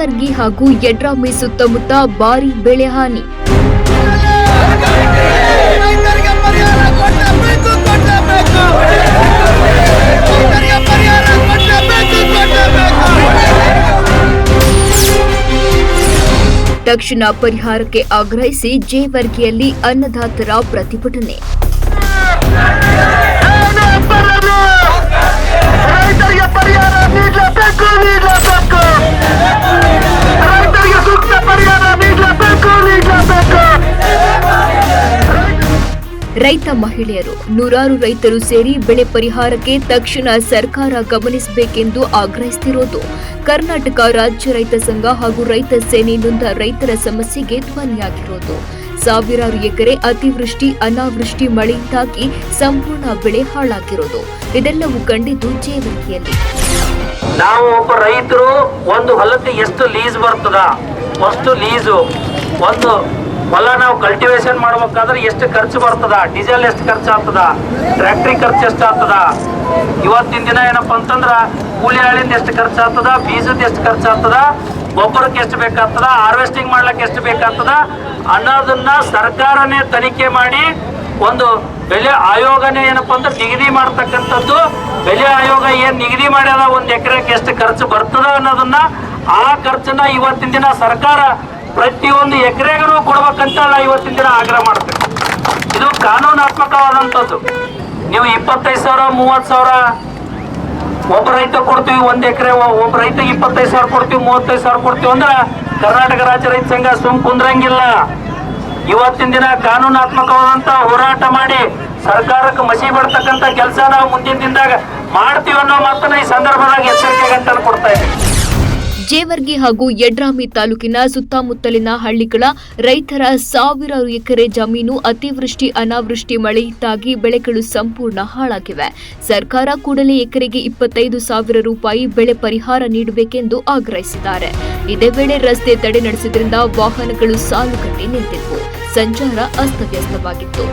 ಜೇವರ್ಗಿ ಹಾಗೂ ಯಡ್ರಾಮಿ ಸುತ್ತಮುತ್ತ ಭಾರಿ ಬೆಳೆ ಹಾನಿ. ತಕ್ಷಣ ಪರಿಹಾರಕ್ಕೆ ಆಗ್ರಹಿಸಿ ಜೇವರ್ಗಿಯಲ್ಲಿ ಅನ್ನದಾತರ ಪ್ರತಿಭಟನೆ. ಪರಿಹಾರ ರೈತ ಮಹಿಳೆಯರು. ನೂರಾರು ರೈತರು ಸೇರಿ ಬೆಳೆ ಪರಿಹಾರಕ್ಕೆ ತಕ್ಷಣ ಸರ್ಕಾರ ಗಮನಿಸಬೇಕೆಂದು ಆಗ್ರಹಿಸುತ್ತಿರುವುದು. ಕರ್ನಾಟಕ ರಾಜ್ಯ ರೈತ ಸಂಘ ಹಾಗೂ ರೈತ ಸೇನೆಯಿಂದ ರೈತರ ಸಮಸ್ಯೆಗೆ ಧ್ವನಿಯಾಗಿರುವುದು. ಸಾವಿರಾರು ಎಕರೆ ಅತಿವೃಷ್ಟಿ, ಅನಾವೃಷ್ಟಿ ಮಳೆಯಿಂದಾಗಿ ಸಂಪೂರ್ಣ ಬೆಳೆ ಹಾಳಾಗಿರೋದು ಇದೆಲ್ಲವೂ ಕಂಡಿದ್ದು ಜೇವಂತಿಯಲ್ಲಿ ನಾವು ಒಬ್ಬ ರೈತರು, ಒಂದು ಹೊಲಕ್ಕೆ ಎಷ್ಟು ಲೀಸ್ ಬರ್ತದ? ಒಂದು ಹೊಲ ನಾವು ಕಲ್ಟಿವೇಶನ್ ಮಾಡ್ಬೇಕಾದ್ರೆ ಎಷ್ಟು ಖರ್ಚು ಬರ್ತದ? ಡೀಸೆಲ್ ಎಷ್ಟು ಖರ್ಚು ಆಗ್ತದ ಟ್ರ್ಯಾಕ್ಟ್ರಿ ಖರ್ಚು ಎಷ್ಟು ಆಗ್ತದ ಇವತ್ತಿನ ದಿನ ಏನಪ್ಪ ಅಂತಂದ್ರ ಕೂಲಿ ಆಳಿಂದ ಎಷ್ಟು ಖರ್ಚು ಆಗ್ತದ ಬೀಜದ ಎಷ್ಟು ಖರ್ಚು ಆಗ್ತದ ಗೊಬ್ಬರಕ್ಕೆ ಎಷ್ಟು ಬೇಕಾಗ್ತದ? ಹಾರ್ವೆಸ್ಟಿಂಗ್ ಮಾಡ್ಲಿಕ್ಕೆ ಎಷ್ಟು ಬೇಕಾಗ್ತದ? ಅನ್ನೋದನ್ನ ಸರ್ಕಾರನೇ ತನಿಖೆ ಮಾಡಿ ಒಂದು ಬೆಲೆ ಆಯೋಗನೇ ಏನಪ್ಪ ಅಂದ್ರೆ ನಿಗದಿ ಮಾಡ್ತಕ್ಕಂಥದ್ದು. ಬೆಲೆ ಆಯೋಗ ಏನ್ ನಿಗದಿ ಮಾಡ್ಯದ? ಒಂದು ಎಕರೆಗೆ ಎಷ್ಟು ಖರ್ಚು ಬರ್ತದ ಅನ್ನೋದನ್ನ ಆ ಖರ್ಚನ್ನ ಇವತ್ತಿನ ದಿನ ಸರ್ಕಾರ ಪ್ರತಿಯೊಂದು ಎಕರೆಗೂ ಕೊಡ್ಬೇಕಂತ ನಾ ಇವತ್ತಿನ ದಿನ ಆಗ್ರಹ ಮಾಡ್ತೇನೆ ಇದು ಕಾನೂನಾತ್ಮಕವಾದಂಥದ್ದು. ನೀವು ಇಪ್ಪತ್ತೈದು ಸಾವಿರ, ಮೂವತ್ತು ಸಾವಿರ ಒಬ್ಬ ರೈತ ಕೊಡ್ತೀವಿ, ಒಂದು ಎಕರೆ ಒಬ್ಬ ರೈತ ಇಪ್ಪತ್ತೈದು ಸಾವಿರ ಕೊಡ್ತೀವಿ, ಮೂವತ್ತೈದು ಸಾವಿರ ಕೊಡ್ತೀವಿ ಅಂದ್ರೆ ಕರ್ನಾಟಕ ರಾಜ್ಯ ರೈತ ಸಂಘ ಸುಮ್ ಕುಂದ್ರಂಗಿಲ್ಲ. ಇವತ್ತಿನ ದಿನ ಕಾನೂನಾತ್ಮಕವಾದಂತ ಹೋರಾಟ ಮಾಡಿ ಸರ್ಕಾರಕ್ಕೆ ಮಸಿ ಬರ್ತಕ್ಕಂಥ ಕೆಲಸ ನಾವು ಮುಂದಿನ ದಿನದಾಗ ಮಾಡ್ತೀವಿ ಅನ್ನೋ ಮಾತನ್ನ ಈ ಸಂದರ್ಭದಾಗ ಎಚ್ಚರಿಕೆಗೆ ಅಂತ ಕೊಡ್ತಾ ಇದ್ದೀವಿ. ಜೇವರ್ಗಿ ಹಾಗೂ ಯಡ್ರಾಮಿ ತಾಲೂಕಿನ ಸುತ್ತಮುತ್ತಲಿನ ಹಳ್ಳಿಗಳ ರೈತರ ಸಾವಿರಾರು ಎಕರೆ ಜಮೀನು ಅತಿವೃಷ್ಟಿ ಅನಾವೃಷ್ಟಿ ಮಳೆಯಿಂದಾಗಿ ಬೆಳೆಗಳು ಸಂಪೂರ್ಣ ಹಾಳಾಗಿವೆ. ಸರ್ಕಾರ ಕೂಡಲೇ ಎಕರೆಗೆ ಇಪ್ಪತ್ತೈದು ಸಾವಿರ ರೂಪಾಯಿ ಬೆಳೆ ಪರಿಹಾರ ನೀಡಬೇಕೆಂದು ಆಗ್ರಹಿಸಿದ್ದಾರೆ. ಇದೇ ವೇಳೆ ರಸ್ತೆ ತಡೆ ನಡೆಸಿದ್ರಿಂದ ವಾಹನಗಳು ಸಾಲುಗಟ್ಟಿ ನಿಂತಿದ್ವು. ಸಂಚಾರ ಅಸ್ತವ್ಯಸ್ತವಾಗಿತ್ತು.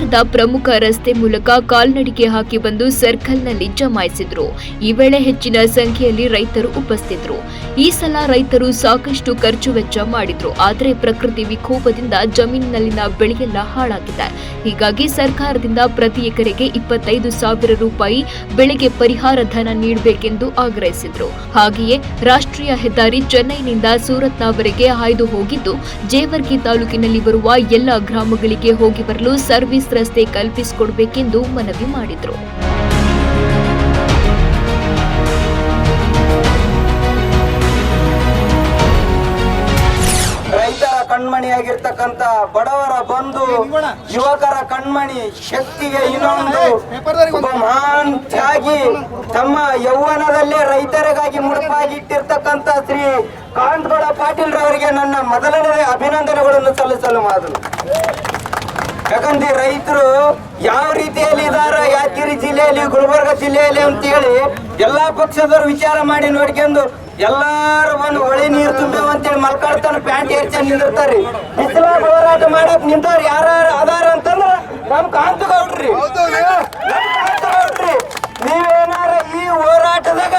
ನಗರದ ಪ್ರಮುಖ ರಸ್ತೆ ಮೂಲಕ ಕಾಲ್ನಡಿಗೆ ಹಾಕಿ ಬಂದು ಸರ್ಕಲ್ನಲ್ಲಿ ಜಮಾಯಿಸಿದ್ರು. ಈ ವೇಳೆ ಹೆಚ್ಚಿನ ಸಂಖ್ಯೆಯಲ್ಲಿ ರೈತರು ಉಪಸ್ಥಿತರು. ಈ ಸಲ ರೈತರು ಸಾಕಷ್ಟು ಖರ್ಚು ವೆಚ್ಚ ಮಾಡಿದ್ರು. ಆದರೆ ಪ್ರಕೃತಿ ವಿಕೋಪದಿಂದ ಜಮೀನಿನಲ್ಲಿನ ಬೆಳೆಯೆಲ್ಲ ಹಾಳಾಗಿದೆ. ಹೀಗಾಗಿ ಸರ್ಕಾರದಿಂದ ಪ್ರತಿ ಎಕರೆಗೆ ಇಪ್ಪತ್ತೈದು ಸಾವಿರ ರೂಪಾಯಿ ಬೆಳೆಗೆ ಪರಿಹಾರ ಧನ ನೀಡಬೇಕೆಂದು ಆಗ್ರಹಿಸಿದ್ರು. ಹಾಗೆಯೇ ರಾಷ್ಟ್ರೀಯ ಹೆದ್ದಾರಿ ಚೆನ್ನೈನಿಂದ ಸೂರತ್ನವರೆಗೆ ಹಾಯ್ದು ಹೋಗಿದ್ದು, ಜೇವರ್ಗಿ ತಾಲೂಕಿನಲ್ಲಿ ಬರುವ ಎಲ್ಲ ಗ್ರಾಮಗಳಿಗೆ ಹೋಗಿ ಬರಲು ಸರ್ವಿಸ್ ರಸ್ತೆ ಕಲ್ಪಿಸಿಕೊಡಬೇಕೆಂದು ಮನವಿ ಮಾಡಿದ್ರು. ರೈತರ ಕಣ್ಮಣಿಯಾಗಿರ್ತಕ್ಕಂತ ಬಡವರ ಬಂಧು ಯುವಕರ ಕಣ್ಮಣಿ ಶಕ್ತಿಗೆ ಇನ್ನೊಂದು ಒಬ್ಬ ಮಹಾನ್ ತ್ಯಾಗಿ ತಮ್ಮ ಯೌವನದಲ್ಲೇ ರೈತರಿಗಾಗಿ ಮುಡುಪಾಗಿಟ್ಟಿರ್ತಕ್ಕಂತ ಶ್ರೀ ಕಾಂತಗೌಡ ಪಾಟೀಲ್ ರವರಿಗೆ ನನ್ನ ಮೊದಲನೇ ಅಭಿನಂದನೆಗಳನ್ನು ಸಲ್ಲಿಸಲು ಮಾದಲು ಯಾಕಂದ್ರೆ ರೈತರು ಯಾವ ರೀತಿಯಲ್ಲಿ ಇದಾರ? ಯಾದಗಿರಿ ಜಿಲ್ಲೆಯಲ್ಲಿ, ಗುಲ್ಬರ್ಗ ಜಿಲ್ಲೆಯಲ್ಲಿ ಅಂತ ಹೇಳಿ ಎಲ್ಲಾ ಪಕ್ಷದವರು ವಿಚಾರ ಮಾಡಿ ನೋಡ್ಕೊಂಡು ಎಲ್ಲಾರು ಬಂದು ಹೊಳೆ ನೀರು ತುಂಬೇವ ಅಂತೇಳಿ ಮಲ್ಕಾಡ್ತಾನ ಪ್ಯಾಂಟ್ ಏರ್ಚಂದ್ ನಿಂದಿರ್ತಾರ್ರಿ. ಬಿಸಿಲಾಗ ಹೋರಾಟ ಮಾಡಕ್ ನಿಂತವ್ರು ಯಾರ ಅದಾರ ಅಂತಂದ್ರ ನಮ್ ಕಾಂತ ಗೌಡ್ರಿ ನೀವೇನಾರ ಈ ಹೋರಾಟದಾಗ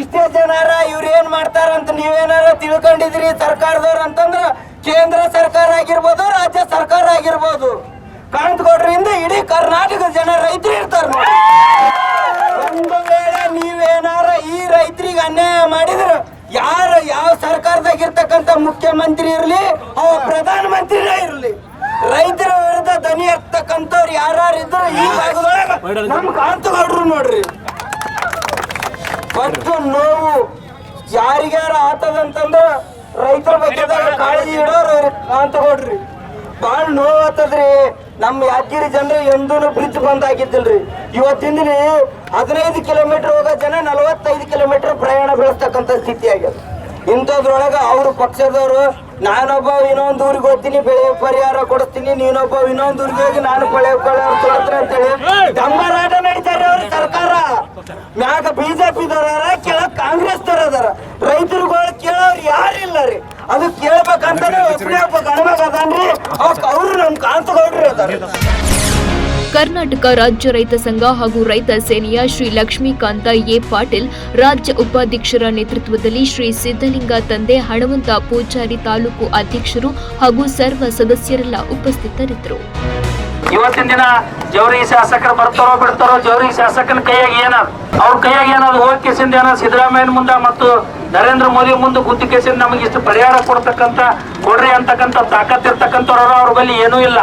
ಇಷ್ಟೇ ಜನಾರ ಇವ್ರು ಏನ್ ಮಾಡ್ತಾರ ಅಂತ ನೀವೇನಾರ ತಿಳ್ಕೊಂಡಿದ್ರಿ ಸರ್ಕಾರದವ್ರು ಅಂತಂದ್ರ ಕೇಂದ್ರ ಸರ್ಕಾರ ಆಗಿರ್ಬೋದು, ರಾಜ್ಯ ಸರ್ಕಾರ ಆಗಿರ್ಬೋದು. ಕಾಂತಗೌಡ್ರಿಂದ ಇಡೀ ಕರ್ನಾಟಕದ ಜನ ರೈತರು ಇರ್ತಾರ ನೋಡಿ. ಒಂದು ವೇಳೆ ನೀವೇನಾರ ಈ ರೈತರಿಗೆ ಅನ್ಯಾಯ ಮಾಡಿದ್ರ ಯಾರು ಯಾವ ಸರ್ಕಾರದಾಗ ಇರ್ತಕ್ಕಂತ ಮುಖ್ಯಮಂತ್ರಿ ಇರ್ಲಿ ಅವ ಪ್ರಧಾನ ಮಂತ್ರಿನೇ ಇರ್ಲಿ. ರೈತರ ವಿರುದ್ಧ ದನಿ ಎತ್ತಕ್ಕಂಥವ್ರು ಯಾರು ಇದ್ರು ಈ ನಮ್ ನಮ್ ಕಾಂತಗೌಡ್ರು ನೋಡ್ರಿ. ಮತ್ತು ನೋವು ಯಾರಿಗಾರ ಆತದಂತಂದ್ರ ರೈತರ ಬಗ್ಗೆ ಕಾಳಜಿ ಇಡೋರು ಅಂತ ಕೊಡ್ರಿ ಬಾಳ್ ನೋವು ಆತದ್ರಿ. ನಮ್ಮ ಯಾದಗಿರಿ ಜನರು ಎಂದೂ ಬ್ರಿಡ್ಜ್ ಬಂದ್ ಆಗಿದ್ದಿಲ್ರಿ ಇವತ್ತಿನ ಹದಿನೈದು ಕಿಲೋಮೀಟರ್ ಹೋಗೋ ಜನ ನಲವತ್ತೈದು ಕಿಲೋಮೀಟರ್ ಪ್ರಯಾಣ ಬೆಳೆಸ್ತಕ್ಕಂಥ ಸ್ಥಿತಿ ಆಗ್ಯದ ಇಂಥದ್ರೊಳಗ ಅವ್ರ ಪಕ್ಷದವರು ನಾನೊಬ್ಬ ಇನ್ನೊಂದು ಊರಿಗೆ ಹೋಗ್ತೀನಿ, ಬೆಳೆ ಪರಿಹಾರ ಕೊಡಿಸ್ತೀನಿ, ನೀನೊಬ್ಬ ಇನ್ನೊಂದು ಊರಿಗೆ ಹೋಗಿ ನಾನು ಬೆಳೆ ಪರಿಹಾರ ಕೊಡ್ತೀನಿ ಅಂತೇಳಿ ಡಂಬರಾಟ ನಡೀತಾರೆ ಅವ್ರ ಸರ್ಕಾರ. ಮ್ಯಾಗ ಬಿಜೆಪಿ ದವರ ಕೆಳ ಕಾಂಗ್ರೆಸ್ ದರ ಅದಾರ. ರೈತರುಗಳು ಕೇಳೋರು ಯಾರಿಲ್ಲ ರೀ? ಅದು ಕೇಳ್ಬೇಕಂತಾನೆ ಒಬ್ಬನೇ ಒಬ್ಬ ಗಣಮಗ ಅವ್ರು ನಮ್ ಕಾಂತಗೌಡ್ರಿ ಅದಾರ. ಕರ್ನಾಟಕ ರಾಜ್ಯ ರೈತ ಸಂಘ ಹಾಗೂ ರೈತ ಸೇನೆಯ ಶ್ರೀ ಲಕ್ಷ್ಮೀಕಾಂತ ಎ. ಪಾಟೀಲ್ ರಾಜ್ಯ ಉಪಾಧ್ಯಕ್ಷರ ನೇತೃತ್ವದಲ್ಲಿ ಶ್ರೀ ಸಿದ್ದಲಿಂಗ ತಂದೆ ಹಣವಂತ ಪೂಜಾರಿ ತಾಲೂಕು ಅಧ್ಯಕ್ಷರು ಹಾಗೂ ಸರ್ವ ಸದಸ್ಯರೆಲ್ಲ ಉಪಸ್ಥಿತರಿದ್ದರು. ಇವತ್ತಿನ ದಿನ ಜೌರಿ ಶಾಸಕರು ಬರ್ತಾರೋ ಬಿಡ್ತಾರೋ, ಜೌರಿ ಶಾಸಕನ ಕೈಯಾಗಿ ಏನಾದ್ರು ಅವ್ರ ಕೈಯಾಗಿ ಏನಾದ್ರು ಹೋಗಿ ಕೇಸಿಂದ ಏನೋ ಸಿದ್ದರಾಮಯ್ಯನ ಮುಂದೆ ಮತ್ತು ನರೇಂದ್ರ ಮೋದಿ ಮುಂದೆ ಗುದ್ದು ಕೇಸಿಂದ ನಮಗೆ ಇಷ್ಟು ಪರಿಹಾರ ಕೊಡ್ತಕ್ಕಂತ ಕೊಡ್ರಿ ಅಂತಕ್ಕಂಥ ತಾಕತ್ ಇರ್ತಕ್ಕಂಥವ್ರು ಅವ್ರ ಬಳಿ ಏನೂ ಇಲ್ಲ.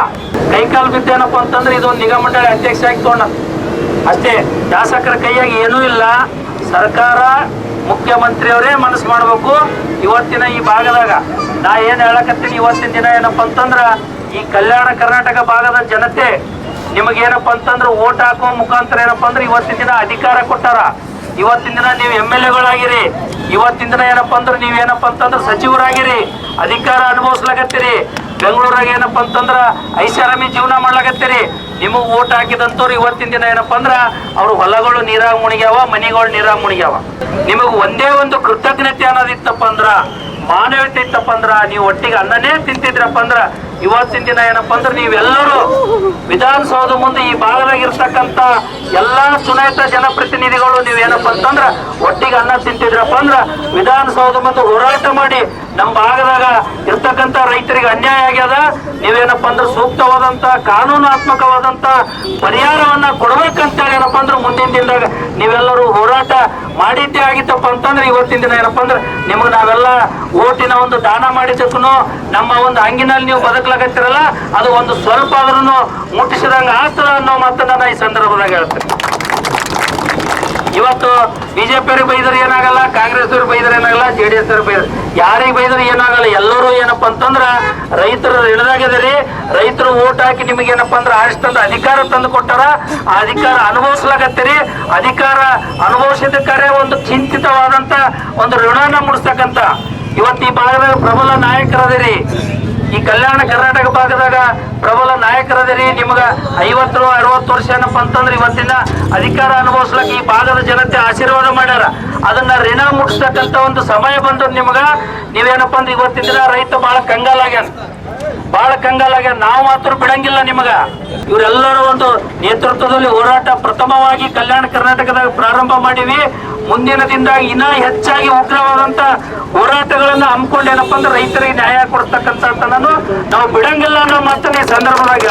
ಕೈಕಾಲು ಬಿದ್ದೇನಪ್ಪ ಅಂತಂದ್ರೆ ಇದೊಂದು ನಿಗಮ ಮಂಡಳಿ ಅಧ್ಯಕ್ಷ ಆಗಿ ತೋಣ. ಅಷ್ಟೇ ಶಾಸಕರ ಕೈಯಾಗಿ ಏನೂ ಇಲ್ಲ. ಸರ್ಕಾರ ಮುಖ್ಯಮಂತ್ರಿಯವರೇ ಮನಸ್ಸು ಮಾಡಬೇಕು. ಇವತ್ತಿನ ಈ ಭಾಗದಾಗ ನಾ ಏನು ಹೇಳಕತ್ತೀನಿ ಇವತ್ತಿನ ದಿನ ಏನಪ್ಪ ಅಂತಂದ್ರ ಈ ಕಲ್ಯಾಣ ಕರ್ನಾಟಕ ಭಾಗದ ಜನತೆ ನಿಮಗೇನಪ್ಪ ಅಂತಂದ್ರೆ ಓಟ್ ಹಾಕುವ ಮುಖಾಂತರ ಏನಪ್ಪ ಅಂದ್ರೆ ಇವತ್ತಿನ ದಿನ ಅಧಿಕಾರ ಕೊಟ್ಟಾರ. ಇವತ್ತಿನ ದಿನ ನೀವು ಎಂ ಎಲ್ ಎಗಳಾಗಿರಿ. ಇವತ್ತಿನ ದಿನ ಏನಪ್ಪ ಅಂದ್ರೆ ನೀವೇನಪ್ಪ ಅಂತಂದ್ರೆ ಸಚಿವರಾಗಿರಿ. ಅಧಿಕಾರ ಅನುಭವಿಸ್ಲಾಗತ್ತೀರಿ ಬೆಂಗಳೂರಾಗ ಏನಪ್ಪ ಅಂತಂದ್ರ ಐಷಾರಾಮಿ ಜೀವನ ಮಾಡ್ಲಾಗತ್ತೀರಿ ನಿಮಗ್ ಓಟ್ ಹಾಕಿದಂತವ್ರು ಇವತ್ತಿನ ದಿನ ಏನಪ್ಪ ಅಂದ್ರ ಅವ್ರ ಹೊಲಗಳು ನೀರಾಗ ಮುಣಿಗ್ಯಾವ, ಮನೆಗಳು ನೀರಾಗ ಮುಣಿಗ್ಯಾವ. ನಿಮಗ್ ಒಂದೇ ಒಂದು ಕೃತಜ್ಞತೆ ಅನ್ನೋದಿತ್ತಪ್ಪ ಅಂದ್ರ ಮಾನವೀಯತೆ ಇತ್ತಪ್ಪ ಅಂದ್ರ ನೀವು ಒಟ್ಟಿಗೆ ಅನ್ನನೇ ತಿಂತಿದ್ರಪ್ಪ ಅಂದ್ರ, ಇವತ್ತಿನ ದಿನ ಏನಪ್ಪ ಅಂದ್ರೆ ನೀವೆಲ್ಲರೂ ವಿಧಾನಸೌಧ ಮುಂದೆ ಈ ಭಾಗದಾಗ ಇರ್ತಕ್ಕಂತ ಎಲ್ಲಾ ಚುನಾಯಿತ ಜನಪ್ರತಿನಿಧಿಗಳು ನೀವೇನಪ್ಪ ಅಂತಂದ್ರ, ಒಟ್ಟಿಗೆ ಅನ್ನ ತಿಂತಿದ್ರಪ್ಪ ಅಂದ್ರ ವಿಧಾನಸೌಧ ಮುಂದೆ ಹೋರಾಟ ಮಾಡಿ, ನಮ್ಮ ಭಾಗದಾಗ ಇರ್ತಕ್ಕಂತ ರೈತರಿಗೆ ಅನ್ಯಾಯ ಆಗ್ಯದ, ನೀವೇನಪ್ಪ ಅಂದ್ರೆ ಸೂಕ್ತವಾದಂತ ಕಾನೂನಾತ್ಮಕವಾದಂತ ಪರಿಹಾರವನ್ನ ಕೊಡ್ಬೇಕಂತೇಳಿ ಏನಪ್ಪ ಅಂದ್ರೆ ಮುಂದಿನ ದಿನದಾಗ ನೀವೆಲ್ಲರೂ ಹೋರಾಟ ಮಾಡಿದ್ದೇ ಆಗಿತ್ತಪ್ಪ ಅಂತಂದ್ರೆ ಇವತ್ತಿನ ದಿನ ಏನಪ್ಪ ಅಂದ್ರೆ ನಿಮಗೆ ನಾವೆಲ್ಲ ಓಟಿನ ಒಂದು ದಾನ ಮಾಡಿದ್ದಕ್ಕೂ ನಮ್ಮ ಒಂದು ಅಂಗಿನಲ್ಲಿ ನೀವು ಬದುಕಲಾಗತ್ತಿರಲ್ಲ, ಅದು ಒಂದು ಸ್ವಲ್ಪ ಆದ್ರೂ ಮುಟ್ಟಿಸಿದಂಗೆ ಆಸ್ತದ ಅನ್ನೋ ಮಾತನ್ನ ನಾನು ಈ ಸಂದರ್ಭದಾಗ ಹೇಳ್ತೇನೆ. ಇವತ್ತು ಬಿಜೆಪಿಯವ್ರಿಗೆ ಬೈದ್ರೆ ಏನಾಗಲ್ಲ, ಕಾಂಗ್ರೆಸ್ ಅವ್ರಿಗೆ ಬೈದ್ರೆ ಏನಾಗಲ್ಲ, ಜೆ ಡಿ ಎಸ್ ಅವ್ರಿಗೆ ಯಾರಿಗೆ ಬೈದ್ರೆ ಏನಾಗಲ್ಲ, ಎಲ್ಲರೂ ಏನಪ್ಪ ಅಂತಂದ್ರ ರೈತರು ಇಳಿದಾಗಿದ್ದೀರಿ ರೈತರು ಓಟ್ ಹಾಕಿ ನಿಮಗೆ ಏನಪ್ಪ ಅಂದ್ರೆ ಆರಿಸಿ ತಂದು ಅಧಿಕಾರ ತಂದು ಕೊಟ್ಟಾರ, ಆ ಅಧಿಕಾರ ಅನುಭವಿಸ್ಲಾಗತ್ತೀರಿ ಅಧಿಕಾರ ಅನುಭವಿಸಿದಕ್ಕಾರೆ ಒಂದು ಚಿಂತಿತವಾದಂತ ಒಂದು ಋಣನ ಮುಡಿಸ್ತಕ್ಕಂತ. ಇವತ್ತು ಈ ಭಾಗದಲ್ಲಿ ಪ್ರಬಲ ನಾಯಕರದಿರಿ. ಈ ಕಲ್ಯಾಣ ಕರ್ನಾಟಕ ಭಾಗದಾಗ ಪ್ರಬಲ ನಾಯಕರದಿರಿ. ನಿಮ್ಗೆ ಐವತ್ತು, ಅರವತ್ತು ವರ್ಷ ಏನಪ್ಪ ಅಂತಂದ್ರೆ ಇವತ್ತಿನ ಅಧಿಕಾರ ಅನುಭವಿಸ್ಲಕ್ಕೆ ಈ ಭಾಗದ ಜನತೆ ಆಶೀರ್ವಾದ ಮಾಡ್ಯಾರ. ಅದನ್ನ ಋಣ ಮುಟ್ಟಿಸ್ತಕ್ಕಂತ ಒಂದು ಸಮಯ ಬಂದು ನಿಮ್ಗೆ. ನೀವೇನಪ್ಪ ಅಂದ್ರೆ ಇವತ್ತಿನ ರೈತ ಬಹಳ ಕಂಗಾಲಾಗ್ಯಾನ ಬಹಳ ಕಂಗಾಲಾಗ ನಾವು ಮಾತ್ರ ಬಿಡಂಗಿಲ್ಲ ನಿಮಗ. ಇವರೆಲ್ಲರೂ ಒಂದು ನೇತೃತ್ವದಲ್ಲಿ ಹೋರಾಟ ಪ್ರಥಮವಾಗಿ ಕಲ್ಯಾಣ ಕರ್ನಾಟಕದಾಗ ಪ್ರಾರಂಭ ಮಾಡಿವಿ. ಮುಂದಿನ ದಿನದಾಗ ಇನ್ನ ಹೆಚ್ಚಾಗಿ ಉಗ್ರವಾದಂತ ಹೋರಾಟಗಳನ್ನ ಹಮ್ಮಿಕೊಂಡೇನಪ್ಪ ಅಂದ್ರೆ ರೈತರಿಗೆ ನ್ಯಾಯ ಕೊಡ್ತಕ್ಕಂಥ ನಾವು ಬಿಡಂಗಿಲ್ಲ ಅನ್ನೋ ಮಾತನ್ನ ಈ ಸಂದರ್ಭದಾಗ.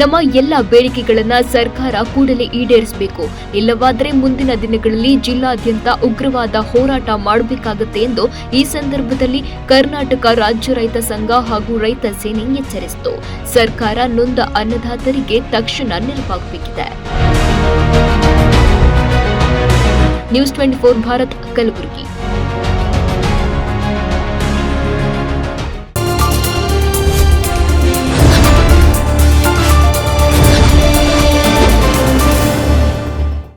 ನಮ್ಮ ಎಲ್ಲ ಬೇಡಿಕೆಗಳನ್ನು ಸರ್ಕಾರ ಕೂಡಲೇ ಈಡೇರಿಸಬೇಕು. ಇಲ್ಲವಾದರೆ ಮುಂದಿನ ದಿನಗಳಲ್ಲಿ ಜಿಲ್ಲಾದ್ಯಂತ ಉಗ್ರವಾದ ಹೋರಾಟ ಮಾಡಬೇಕಾಗುತ್ತೆ ಎಂದು ಈ ಸಂದರ್ಭದಲ್ಲಿ ಕರ್ನಾಟಕ ರಾಜ್ಯ ರೈತ ಸಂಘ ಹಾಗೂ ರೈತ ಸೇನೆ ಎಚ್ಚರಿಸಿತು. ಸರ್ಕಾರ ನೊಂದ ಅನ್ನದಾತರಿಗೆ ತಕ್ಷಣ ನೆರವಾಗಬೇಕಿದೆ. News twenty four Bharat Kalaburagi.